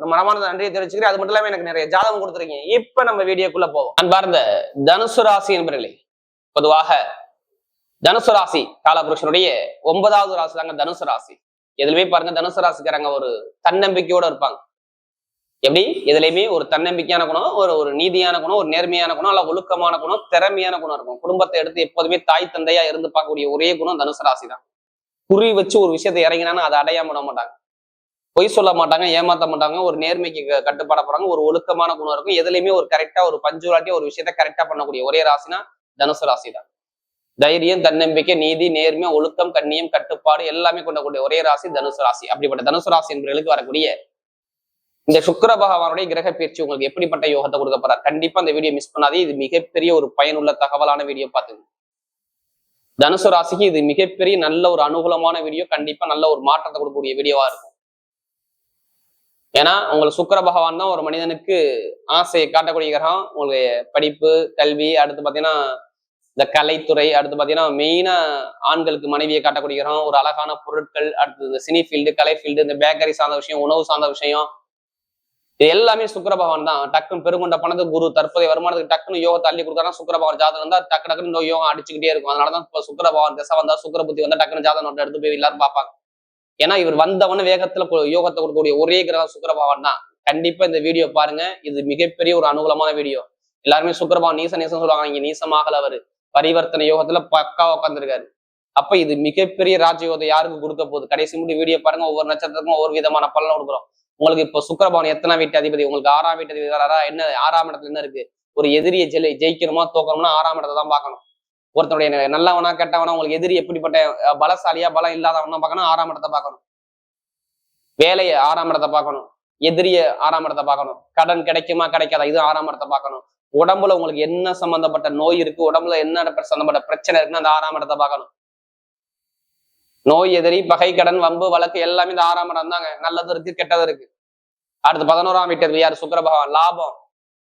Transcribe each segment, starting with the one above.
ஒரு மனமான நன்றியை தெரிவிச்சுக்கிறேன். அது மட்டும் இல்லாமல் எனக்கு நிறைய ஜாதகம் கொடுத்துருக்கீங்க. இப்ப நம்ம வீடியோக்குள்ள போவோம். அன்பார்ந்த தனுசு ராசி என்பர்களே பொதுவாக தனுசு ராசி காலபுருஷனுடைய ஒன்பதாவது ராசி தாங்க தனுசு ராசி. எதுலையுமே பாருங்க தனுசு ராசிக்காரங்க ஒரு தன்னம்பிக்கையோட இருப்பாங்க. எப்படி? எதுலையுமே ஒரு தன்னம்பிக்கையான குணம் ஒரு ஒரு நீதியான குணம் ஒரு நேர்மையான குணம் அல்ல ஒழுக்கமான குணம் திறமையான குணம் இருக்கும். குடும்பத்தை எடுத்து எப்போதுமே தாய் தந்தையா இருந்து பார்க்கக்கூடிய ஒரே குணம் தனுசு ராசி தான் குறி வச்சு ஒரு விஷயத்தை இறங்கினான்னு அதை அடையாம விட மாட்டாங்க. பொய் சொல்ல மாட்டாங்க ஏமாத்த மாட்டாங்க ஒரு நேர்மைக்கு கட்டுப்பாட போறாங்க ஒரு ஒழுக்கமான குணம் இருக்கும். எதுலையுமே ஒரு கரெக்டா ஒரு பஞ்சுவாட்டி ஒரு விஷயத்த கரெக்டா பண்ணக்கூடிய ஒரே ராசினா தனுசு ராசி தான் தைரியம் தன்னம்பிக்கை நீதி நேர்மை ஒழுக்கம் கண்ணியம் கட்டுப்பாடு எல்லாமே கொண்டக்கூடிய ஒரே ராசி தனுசு ராசி. அப்படிப்பட்ட தனுசு ராசி என்பவர்களுக்கு வரக்கூடிய இந்த சுக்கர பகவானுடைய கிரக பயிற்சி உங்களுக்கு எப்படிப்பட்ட யோகத்தை கொடுக்க போறார்? கண்டிப்பா அந்த வீடியோ மிஸ் பண்ணாதே இது மிகப்பெரிய ஒரு பயனுள்ள தகவலான வீடியோ பார்த்துங்க தனுசு ராசிக்கு இது மிகப்பெரிய நல்ல ஒரு அனுகூலமான வீடியோ கண்டிப்பா நல்ல ஒரு மாற்றத்தை கொடுக்கக்கூடிய வீடியோவா இருக்கும். ஏன்னா உங்களுக்கு சுக்கர பகவான் தான் ஒரு மனிதனுக்கு ஆசையை காட்டக்கூடிய கிரகம். உங்களுடைய படிப்பு கல்வி அடுத்து பாத்தீங்கன்னா இந்த கலைத்துறை அடுத்து பாத்தீங்கன்னா மெயினா ஆண்களுக்கு மனைவியை காட்டக்கூடிய கிரகம். ஒரு அழகான பொருட்கள் அடுத்து இந்த சினி ஃபீல்டு கலை ஃபீல்டு இந்த பேக்கரி சார்ந்த விஷயம் உணவு சார்ந்த விஷயம். இது எல்லாமே சுக்கர பகவான் தான். டக்குன்னு பெருங்கொண்ட பணத்துக்கு குரு தற்போதைய வருமானத்துக்கு டக்குன்னு யோகத்தை அள்ளி கொடுத்தாருன்னா சுக்கர பகவான் ஜாதகம் வந்தா டக்கு டக்குன்னு யோகம் அடிச்சுக்கிட்டே இருக்கும். அதனாலதான் இப்போ சுக்கர பகவான் திசை வந்தா சுக்கர புத்தி வந்தா டக்குன்னு ஜாதகம் எடுத்து போய் எல்லாரும் பார்ப்பாங்க. ஏன்னா இவர் வந்தவன வேகத்துல யோகத்தை கொடுக்கக்கூடிய ஒரே கிரகம் சுக்கிர தான். கண்டிப்பா இந்த வீடியோ பாருங்க. இது மிகப்பெரிய ஒரு அனுகூலமான வீடியோ. எல்லாருமே சுக்கிர நீச நீசம் சொல்லுவாங்க. இங்க நீசமாகல அவரு. பரிவர்த்தனை யோகத்துல பக்கா உட்காந்துருக்காரு அப்ப இது மிகப்பெரிய ராஜயோகத்தை யாருக்கு கொடுக்க போகுது? கடைசி முடி வீடியோ பாருங்க. ஒவ்வொரு நட்சத்திரத்துக்கும் ஒவ்வொரு விதமான பலன் கொடுக்குறோம். உங்களுக்கு இப்போ சுக்கரபவன் எத்தனை வீட்டு அதிபதி? உங்களுக்கு ஆறாம் வீட்டு அதிபதி வராரா? என்ன ஆறாம் இடத்துல என்ன இருக்கு? ஒரு எதிரியை ஜெயி ஜெயிக்கணுமா தோக்கணும்னா ஆறாம் இடத்தை தான் பார்க்கணும். ஒருத்தனுடைய நல்லவனா கெட்டவனா உங்களுக்கு எதிரி எப்படிப்பட்ட பலசாலியா பலம் இல்லாதவனா பார்க்கணும் ஆறாம் இடத்தை பார்க்கணும். வேலையை ஆறாம் இடத்தை பார்க்கணும் எதிரிய ஆறாம் இடத்தை பார்க்கணும் கடன் கிடைக்குமா கிடைக்காதா இது ஆறாம் இடத்தை பார்க்கணும். உடம்புல உங்களுக்கு என்ன சம்பந்தப்பட்ட நோய் இருக்கு உடம்புல என்ன சம்பந்தப்பட்ட பிரச்சனை இருக்குன்னு அந்த ஆறாம் இடத்தை பார்க்கணும். நோய் எதிரி பகை கடன் வம்பு வழக்கு எல்லாமே இந்த ஆறாம் இடம் தாங்க. நல்லது இருக்கு கெட்டது இருக்கு. அடுத்து பதினோராம் வீட்டு யார்? சுக்கிர பகவான். லாபம்.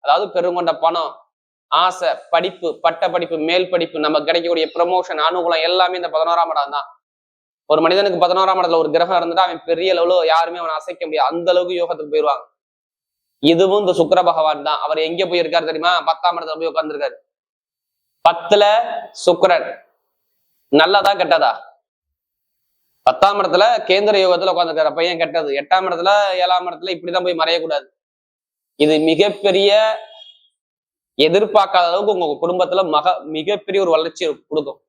அதாவது பெருங்கொண்ட பணம். ஆசை படிப்பு பட்ட படிப்பு மேல் படிப்பு நமக்கு கிடைக்கக்கூடிய ப்ரமோஷன் அனுகூலம் எல்லாமே இந்த பதினோராம் இடம் தான். ஒரு மனிதனுக்கு பதினோராம் இடத்துல ஒரு கிரகம் இருந்துட்டா அவன் பெரிய அளவுல யாருமே அவனை அசைக்க முடியாது. அந்த அளவுக்கு யோகத்துக்கு போயிடுவாங்க இதுவும் இந்த சுக்கர பகவான் தான். அவர் எங்க போயிருக்காரு தெரியுமா? பத்தாம் இடத்துல போய் உட்கார்ந்துருக்காரு. பத்துல சுக்கரன். நல்லதா கெட்டதா? பத்தாம் இடத்துல கேந்திர யோகத்துல உட்காந்துருக்காரு பையன் கெட்டது? எட்டாம் இடத்துல ஏழாம் இடத்துல இப்படிதான் போய் மறையக்கூடாது. இது மிகப்பெரிய எதிர்பார்க்காத அளவுக்கு உங்க குடும்பத்துல மக மிகப்பெரிய ஒரு வளர்ச்சி கொடுக்கும்.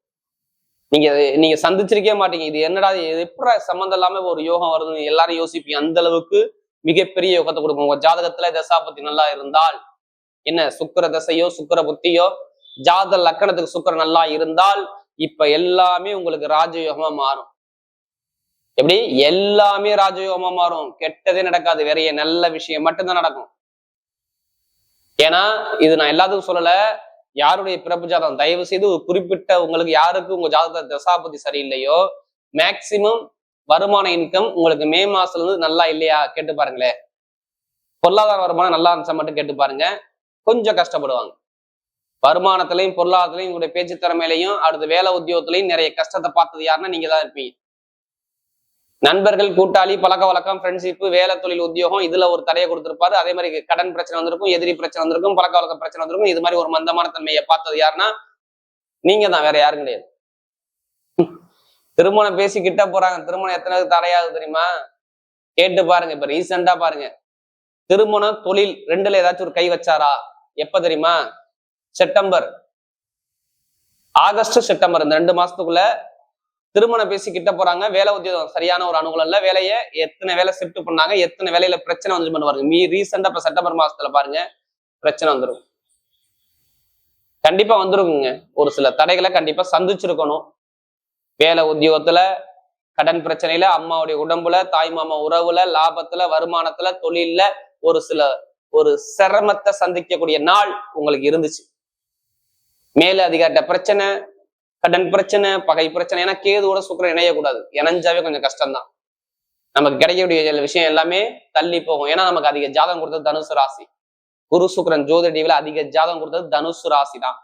நீங்க நீங்க சந்திச்சிருக்கவே மாட்டீங்க. இது என்னடா இது எப்படி சம்மந்தம் இல்லாம ஒரு யோகம் வருதுன்னு எல்லாரும் யோசிப்பீங்க. அந்த அளவுக்கு மிகப்பெரிய யோகத்தை கொடுக்கும். உங்க ஜாதகத்துல தசாபத்தி நல்லா இருந்தால் என்ன சுக்கிர தசையோ சுக்கிர புத்தியோ ஜாத லக்கணத்துக்கு சுக்கர நல்லா இருந்தால் இப்ப எல்லாமே உங்களுக்கு ராஜயோகமா மாறும். எப்படி? எல்லாமே ராஜயோகமா மாறும். கெட்டதே நடக்காது. வேறைய நல்ல விஷயம் மட்டும்தான் நடக்கும். ஏன்னா இது நான் எல்லாத்துக்கும் சொல்லல. யாருடைய பிறப்பு ஜாதகம்? தயவு செய்து ஒரு குறிப்பிட்ட உங்களுக்கு யாருக்கு உங்க ஜாதக தசாபதி சரியில்லையோ மேக்சிமம் வருமான இன்கம் உங்களுக்கு மே மாசத்துல இருந்து நல்லா இல்லையா? கேட்டு பாருங்களேன். பொருளாதார வருமானம் நல்லா இருந்துச்சா மட்டும் கேட்டு பாருங்க. கொஞ்சம் கஷ்டப்படுவாங்க. வருமானத்திலையும் பொருளாதாரத்திலையும் உங்களுடைய பேச்சு திறமையிலையும் அடுத்து வேலை உத்தியோகத்திலையும் நிறைய கஷ்டத்தை பார்த்தது யாருன்னா நீங்க தான் இருப்பீங்க. நண்பர்கள் கூட்டாளி பழக்க வழக்கம் ஃப்ரெண்ட்ஷிப் வேலை தொழில் உத்தியோகம் இதுல ஒரு தடையை கொடுத்துருப்பாரு. அதே மாதிரி கடன் பிரச்சனை வந்திருக்கும் எதிரி பிரச்சனை வந்திருக்கும் பழக்க வழக்க பிரச்சனை வந்திருக்கும். இது மாதிரி ஒரு மந்தமான தன்மையை பார்த்தது யாருன்னா நீங்க தான் வேற யாரும் கிடையாது. திருமணம் பேசி கிட்ட போறாங்க. திருமணம் எத்தனை தடையாகுது தெரியுமா? கேட்டு பாருங்க இப்ப ரீசெண்டா பாருங்க. திருமணம் தொழில் ரெண்டுல ஏதாச்சும் ஒரு கை வச்சாரா? எப்ப தெரியுமா? செப்டம்பர். August September. இந்த ரெண்டு மாசத்துக்குள்ள திருமணம் பேசி கிட்ட போறாங்க. வேலை உத்தியோகம் சரியான ஒரு அனுகூலம் இல்ல. வேலையை எத்தனை வேலை ஷிஃப்ட் பண்ணாங்க எத்தனை வேலையில பிரச்சனை வந்து பண்ணுவாங்க மீ ரீசெண்டா இப்ப செப்டம்பர் மாசத்துல பாருங்க பிரச்சனை வந்துடும் கண்டிப்பா வந்துருக்குங்க. ஒரு சில தடைகளை கண்டிப்பா சந்திச்சிருக்கணும். வேலை உத்தியோகத்துல கடன் பிரச்சனையில அம்மாவுடைய உடம்புல தாய் மாமா உறவுல லாபத்துல வருமானத்துல தொழில்ல ஒரு சில ஒரு சிரமத்தை சந்திக்கக்கூடிய நாள் உங்களுக்கு இருந்துச்சு. மேல அதிகாரிட்ட பிரச்சனை கடன் பிரச்சனை பகை பிரச்சனை ஏன்னா கேதுவோட சுக்கரன் இணையக்கூடாது. இணைஞ்சாவே கொஞ்சம் கஷ்டம்தான். நமக்கு கிடைக்கக்கூடிய விஷயம் எல்லாமே தள்ளி போகும். ஏன்னா நமக்கு அதிக ஜாதகம் கொடுத்தது தனுசு ராசி. குரு சுக்கரன் ஜோதிடிவில அதிக ஜாதகம் கொடுத்தது தனுசு ராசி தான்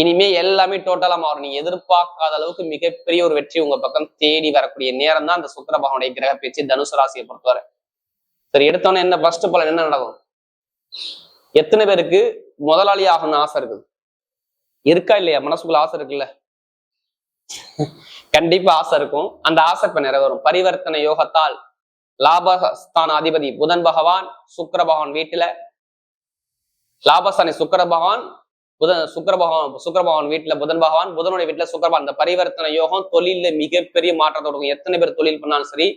இனிமே எல்லாமே டோட்டலா மாறும். நீ எதிர்பார்க்காத அளவுக்கு மிகப்பெரிய ஒரு வெற்றி உங்க பக்கம் தேடி வரக்கூடிய நேரம் தான் அந்த சுக்கர பகவானுடைய கிரக பேச்சு தனுசு ராசியை பொறுத்தவரை. சரி எடுத்தோன்னே என்ன ஃபர்ஸ்ட் பலன் என்ன நடக்கும்? எத்தனை பேருக்கு முதலாளி ஆகணும்னு ஆசை இருக்குது? இருக்கா இல்லையா? மனசுக்குள்ள ஆசை இருக்குல்ல? கண்டிப்பா ஆசை இருக்கும். அந்த ஆசை இப்ப நிறைவேறும். பரிவர்த்தனை யோகத்தால் லாபஸ்தான அதிபதி புதன் பகவான் சுக்கர பகவான் வீட்டுல. லாபஸ்தானி சுக்கர பகவான் புதன் சுக்கர பகவான் சுக்கர பகவான் வீட்டுல புதன் பகவான் புதனுடைய வீட்டுல சுக்கர பகவான். அந்த பரிவர்த்தனை யோகம் தொழில மிகப்பெரிய மாற்றத்தை கொடுக்கும். எத்தனை பேர் தொழில் பண்ணாலும் சரி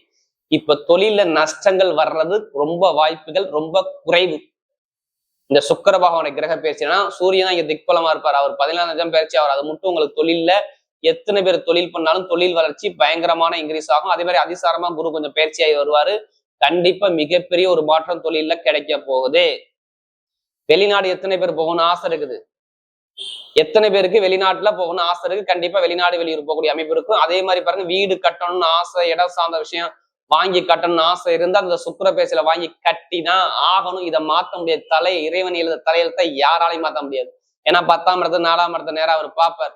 இப்ப தொழில்ல நஷ்டங்கள் வர்றது ரொம்ப வாய்ப்புகள் ரொம்ப குறைவு. இந்த சுக்கர பகவானை கிரக பயிற்சினா சூரியன் தான் இங்க திக்பலமா இருப்பார். அவர் பதினாலஞ்சாம் பயிற்சி அவர் அது மட்டும் உங்களுக்கு தொழில்ல. எத்தனை பேர் தொழில் பண்ணாலும் தொழில் வளர்ச்சி பயங்கரமான இன்க்ரீஸ் ஆகும். அதே மாதிரி அதிசாரமா குரு கொஞ்சம் பயிற்சியாகி வருவாரு. கண்டிப்பா மிகப்பெரிய ஒரு மாற்றம் தொழில கிடைக்க போகுது. வெளிநாடு எத்தனை பேர் போகணும்னு ஆசை இருக்குது. எத்தனை பேருக்கு வெளிநாட்டுல போகணும்னு ஆசை இருக்கு. கண்டிப்பா வெளிநாடு வெளியூர் போகக்கூடிய அமைப்பு இருக்கும். அதே மாதிரி பாருங்க வீடு கட்டணும்னு ஆசை இடம் சார்ந்த விஷயம் வாங்கி கட்டணும்னு ஆசை இருந்தா அந்த சுக்கர பேசில வாங்கி கட்டினா ஆகணும். இதை மாத்த முடியாது. தலை இறைவன் எழுத தலையெழுத்தை யாராலையும் மாத்த முடியாது. ஏன்னா பத்தாம் இடத்து நாலாம் இடத்து நேரம் அவர் பார்ப்பார்.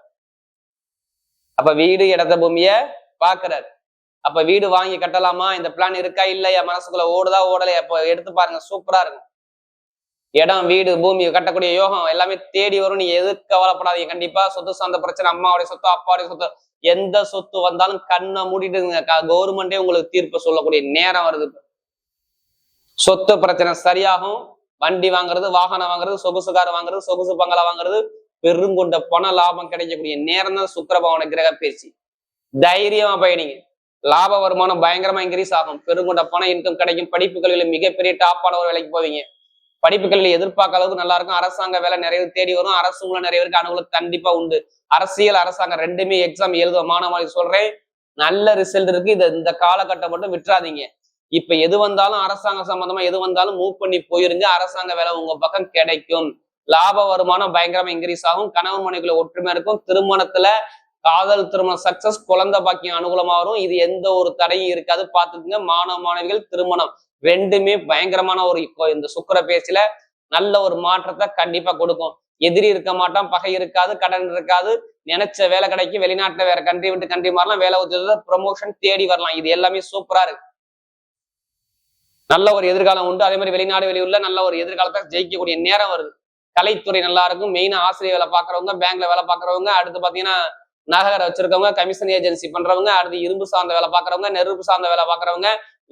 அப்ப வீடு இடத்த பூமிய பாக்குறாரு அப்ப வீடு வாங்கி கட்டலாமா? இந்த பிளான் இருக்கா? இல்லையா? மனசுக்குள்ள ஓடுதா? ஓடலையா? இப்ப எடுத்து பாருங்க. சூப்பரா இருக்கும். இடம் வீடு பூமி கட்டக்கூடிய யோகம் எல்லாமே தேடி வரும். நீங்க எது கவலைப்படாதீங்க. கண்டிப்பா சொத்து சார்ந்த பிரச்சனை அம்மாவுடைய சொத்து அப்பாவுடைய சொத்து எந்த சொத்து வந்தாலும் கண்ணை மூடிட்டுங்க கவர்மெண்டே உங்களுக்கு தீர்ப்பு சொல்லக்கூடிய நேரம் வருது. சொத்து பிரச்சனை சரியாகும். வண்டி வாங்குறது வாகனம் வாங்குறது சொகுசு கார் வாங்குறது சொகுசு பங்களா வாங்குறது பெருங்கொண்ட பண லாபம் கிடைக்கக்கூடிய நேரம் தான் சுக்கரபவன கிரக பேச்சு. தைரியமா பயணிங்க. லாப வருமானம் பயங்கரமா இன்க்ரீஸ் ஆகும். பெருங்கொண்ட பண இன்கம் கிடைக்கும். படிப்பு கல்வியில மிகப்பெரிய டாப்பான ஒரு வேலைக்கு போவீங்க. படிப்பு எதிர்பார்க்க அளவுக்கு நல்லா இருக்கும். அரசாங்க வேலை நிறைய தேடி வரும். அரசு மூலம் நிறைய பேருக்கு அனுகூலம் கண்டிப்பா உண்டு. அரசியல் அரசாங்கம் ரெண்டுமே எக்ஸாம் எழுதுவ மாணவர்களுக்கு சொல்றேன். நல்ல ரிசல்ட் இருக்கு. இது இந்த காலகட்டம் மட்டும் விட்டுறாதீங்க. இப்ப எது வந்தாலும் அரசாங்க சம்பந்தமா எது வந்தாலும் மூவ் பண்ணி போயிருங்க. அரசாங்க வேலை உங்க பக்கம் கிடைக்கும். லாப வருமானம் பயங்கரமா இன்க்ரீஸ் ஆகும். கணவன் மனைக்குள்ள ஒற்றுமை இருக்கும். திருமணத்துல காதல் திருமணம் சக்சஸ் குழந்தை பாக்கியம் அனுகூலமா வரும். இது எந்த ஒரு தடையும் இருக்காது. பாத்துக்குங்க மாணவ மாணவிகள் திருமணம் ரெண்டுமே பயங்கரமான ஒரு இந்த சுக்கர பேச்சுல நல்ல ஒரு மாற்றத்தை கண்டிப்பா கொடுக்கும். எதிரி இருக்க மாட்டான் பகை இருக்காது கடன் இருக்காது. நினைச்ச வேலை கிடைக்கும் வெளிநாட்டுல வேற கண்ட்ரி விட்டு கண்ட்ரி மாறலாம் வேலை உத்தியோக ப்ரொமோஷன் தேடி வரலாம். இது எல்லாமே சூப்பரா இருக்கு. நல்ல ஒரு எதிர்காலம் உண்டு. அதே மாதிரி வெளிநாடு வெளியூர்ல நல்ல ஒரு எதிர்காலத்தை ஜெயிக்கக்கூடிய நேரம் வருது. கலைத்துறை நல்லா இருக்கும். மெயினா ஆசிரியர் வேலை பாக்குறவங்க பேங்க்ல வேலை பாக்குறவங்க அடுத்து பாத்தீங்கன்னா நகர வச்சிருக்கவங்க கமிஷன் ஏஜென்சி பண்றவங்க அடுத்து இரும்பு சார்ந்த வேலை பாக்குறவங்க நெருப்பு சார்ந்த வேலை பாக்குறவங்க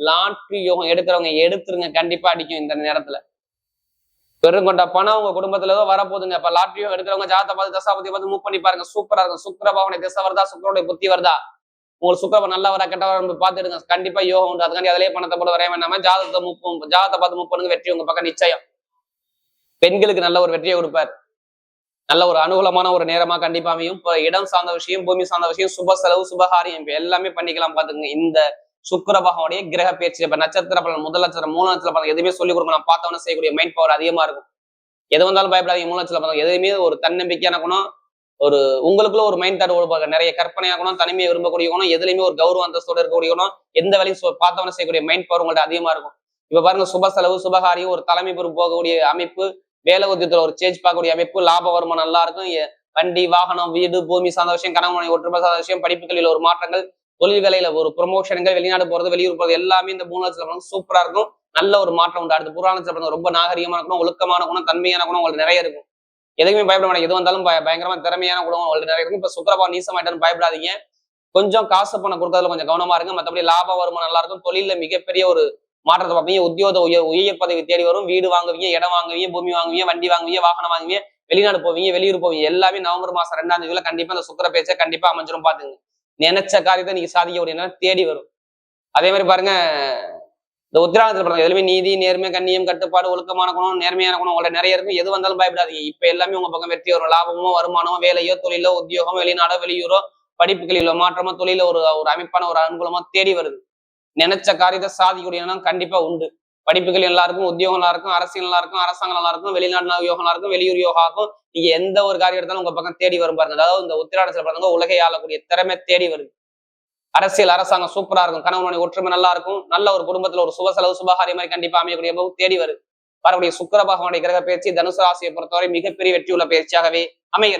லாட்ரி யோகம் எடுக்கிறவங்க எடுத்துருங்க. கண்டிப்பா அடிக்கும் இந்த நேரத்துல. பெருங்கொண்ட பணம் உங்க குடும்பத்துல ஏதோ வரப்போகுதுங்க. இப்ப லாட்ரி யோகம் எடுக்கிறவங்க ஜாதத்தை பார்த்து தசாபதி பார்த்து மூவ் பண்ணி பாருங்க. சூப்பரா இருக்கும். சுக்கர பாவனை திசை வருதா? சுக்கரோடைய புத்தி வருதா? உங்களுக்கு சுக்கர நல்லவரா கெட்டவரா பார்த்துடுங்க கண்டிப்பா யோகம் உண்டு. அதுக்காண்டி அதிலேயே பணத்தை போட வரைய வேண்டாம? ஜாதத்தை மூவ் ஜாதத்தை பார்த்து மூவ் பண்ணுங்க. வெற்றி உங்க பக்கம் நிச்சயம். பெண்களுக்கு நல்ல ஒரு வெற்றியை கொடுப்பார். நல்ல ஒரு அனுகூலமான ஒரு நேரமா கண்டிப்பா அமையும். இப்போ இடம் சார்ந்த விஷயம் பூமி சார்ந்த விஷயம் சுப செலவு சுபகாரியம் இப்ப எல்லாமே பண்ணிக்கலாம் பாத்துங்க இந்த சுக்கர பகவானுடைய கிரக பயிற்சி இப்ப நட்சத்திர பலன் முதல் நட்சத்திரம் மூணு நட்சத்திர பலன் எதுவுமே சொல்லிக் கொடுங்க நான் பார்த்தவன செய்யக்கூடிய மைண்ட் பவர் அதிகமா இருக்கும். எது வந்தாலும் பயப்படாதீங்க மூணு நட்சத்திர பலன். எதுவுமே ஒரு தன்னம்பிக்கையான குணம் ஒரு உங்களுக்குள்ள ஒரு மைண்ட் தாட் உருவாக்க நிறைய கற்பனையாகணும் தனிமையை விரும்பக்கூடிய குணம் எதுலையுமே ஒரு கௌரவ அந்தஸ்தோட இருக்கக்கூடிய குணம் எந்த வேலையும் பார்த்தவன செய்யக்கூடிய மைண்ட் பவர் உங்கள்ட்ட அதிகமா இருக்கும். இப்ப பாருங்க சுப செலவு சுபகாரியம் ஒரு தலைமை பொறுப்பு போகக்கூடிய அமைப்பு வேலை உத்தியத்துல ஒரு சேஞ்ச் பார்க்கக்கூடிய அமைப்பு லாப வருமானம் நல்லா இருக்கும். வண்டி வாகனம் வீடு பூமி சார்ந்த விஷயம் கணவனை ஒற்றுமை சார்ந்த விஷயம் படிப்புகளில் ஒரு மாற்றங்கள் தொழில் வேலையில ஒரு ப்ரொமோஷன்கள் வெளிநாடு போறது வெளியூர் போறது எல்லாமே இந்த மூணு லட்சம் சூப்பரா இருக்கும். நல்ல ஒரு மாற்றம் உண்டு. அடுத்து புராணத்துல பிறந்த ரொம்ப நாகரிகமான குணம் ஒழுக்கமான குணம் தன்மையான குணம் உங்களுக்கு நிறைய இருக்கும். எதுவுமே பயப்பட மாட்டாங்க. எது வந்தாலும் பய- பயங்கரமா திறமையான குணம் உங்களுக்கு நிறைய இருக்கும். இப்ப சுக்கரபா நீசமாயிட்டான்னு பயப்படாதீங்க. கொஞ்சம் காசு பணம் கொடுக்கறதுல கொஞ்சம் கவனமா இருங்க. மத்தபடி லாப வருமானம் நல்லா இருக்கும். தொழில மிகப்பெரிய ஒரு மாற்றத்தை பார்ப்பீங்க. உத்தியோக உயர் உயர் பதவி தேடி வரும். வீடு வாங்குவீங்க இடம் வாங்குவீங்க பூமி வாங்குவீங்க வண்டி வாங்குவீங்க வாகனம் வாங்குவீங்க வெளிநாடு போவீங்க வெளியூர் போவீங்க. எல்லாமே நவம்பர் மாசம் ரெண்டாம் தேதியில கண்டிப்பா அந்த சுக்கர பேச்சை கண்டிப்பா அமைஞ்சிரும் பாத்துங்க நினைச்ச காரியத்தை நீங்க சாதிக்க முடியும் தேடி வரும். அதே மாதிரி பாருங்க இந்த உத்திராகத்துல பாருங்க எதுவுமே நீதி நேர்மை கண்ணியம் கட்டுப்பாடு ஒழுக்கமான குணம் நேர்மையான குணம் உங்கள்ட்ட நிறைய இருக்கும் எது வந்தாலும் பயப்படாதீங்க. இப்ப எல்லாமே உங்க பக்கம் வெற்றி வரும். லாபமோ வருமானமோ வேலையோ தொழிலோ உத்தியோகமோ வெளிநாடோ வெளியூரோ படிப்புகளிலோ மாற்றமோ தொழில ஒரு ஒரு அமைப்பான ஒரு அனுகூலமா தேடி வருது. நினைச்ச காரியத்தை சாதிக்கக்கூடிய எண்ணம் கண்டிப்பா உண்டு. படிப்புகள் எல்லாருக்கும் உத்தியோகம் நல்லா இருக்கும் அரசியல் நல்லா இருக்கும் அரசாங்கம் நல்லா இருக்கும் வெளிநாடு யோகம் நல்லா இருக்கும் வெளியூர் யோகா இருக்கும் நீங்க எந்த ஒரு காரியம் எடுத்தாலும் உங்க பக்கம் தேடி வரும் பாருங்க. அதாவது இந்த உத்திராடத்துல பாருங்க உலகை ஆளக்கூடிய திறமை தேடி வருது. அரசியல் அரசாங்கம் சூப்பரா இருக்கும். கணவனுடைய ஒற்றுமை நல்லா இருக்கும். நல்ல ஒரு குடும்பத்துல ஒரு சுப செலவு சுபகாரியம் மாதிரி கண்டிப்பா அமையக்கூடிய தேடி வருது. வரக்கூடிய சுக்கர பகவானுடைய கிரக பயிற்சி தனுசு ராசியை பொறுத்தவரை மிகப்பெரிய வெற்றியுள்ள பயிற்சியாகவே அமைகிறது.